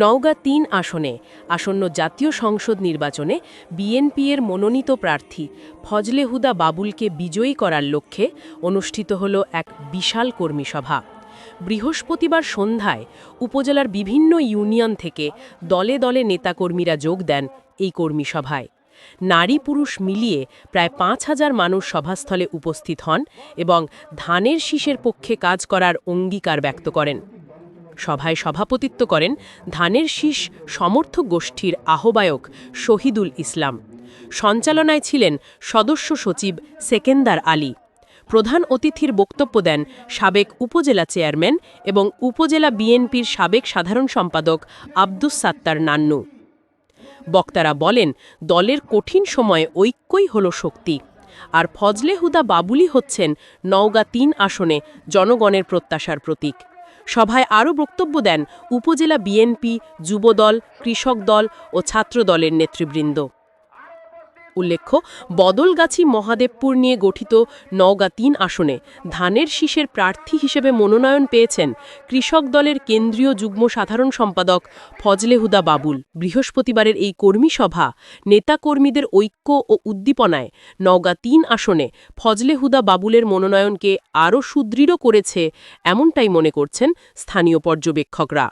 নওগাঁ তিন আসনে আসন্ন জাতীয় সংসদ নির্বাচনে বিএনপি এর মনোনীত প্রার্থী ফজলে হুদা বাবুলকে বিজয়ী করার লক্ষ্যে অনুষ্ঠিত হল এক বিশাল কর্মী সভা বৃহস্পতিবার সন্ধ্যায় উপজেলার বিভিন্ন ইউনিয়ন থেকে দলে দলে নেতাকর্মীরা যোগ দেন এই কর্মী সভায় নারী পুরুষ মিলিয়ে প্রায় পাঁচ হাজার মানুষ সভাস্থলে উপস্থিত হন এবং ধানের শীষের পক্ষে কাজ করার অঙ্গীকার ব্যক্ত করেন। সভায় সভাপতিত্ব করেন ধানের শীষ সমর্থক গোষ্ঠীর আহ্বায়ক শহীদুল ইসলাম। সঞ্চালনায় ছিলেন সদস্য সচিব সেকেন্দার আলী। প্রধান অতিথির বক্তব্য দেন সাবেক উপজেলা চেয়ারম্যান এবং উপজেলা বিএনপির সাবেক সাধারণ সম্পাদক আব্দুস সাত্তার নান্নু। বক্তারা বলেন, দলের কঠিন সময়ে ঐক্যই হল শক্তি। আর ফজলে হুদা বাবুলি হচ্ছেন নওগাঁ তিন আসনে জনগণের প্রত্যাশার প্রতীক। সভায় আরও বক্তব্য দেন উপজেলা বিএনপি যুবদল কৃষক দল ও ছাত্র দলের নেতৃবৃন্দ। উল্লেখ্য, বদলগাছি মহাদেবপুর নিয়ে গঠিত নওগাঁ তিন আসনে ধানের শীষের প্রার্থী হিসেবে মনোনয়ন পেয়েছেন কৃষক দলের কেন্দ্রীয় যুগ্ম সাধারণ সম্পাদক ফজলে হুদা বাবুল। বৃহস্পতিবারের এই কর্মী সভা নেতাকর্মীদের ঐক্য ও উদ্দীপনায় নওগাঁ তিন আসনে ফজলে হুদা বাবুলের মনোনয়নকে আরও সুদৃঢ় করেছে এমনটাই মনে করছেন স্থানীয় পর্যবেক্ষকরা।